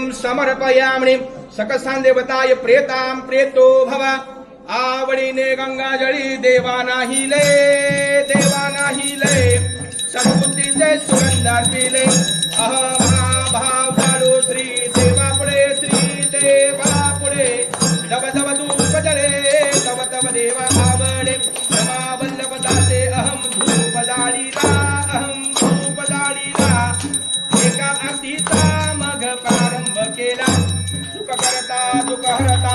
अर्घ्यम सकसान देवताय प्रेताम प्रेतो भव। आवडीने गंगाजळी देवा नाही ले देवा नाही ले। संस्कृतीचे सुगंधार पिले। अह भाव श्री देवा पुढे श्री देवा पुढे जब जब सुख करता दुख हरता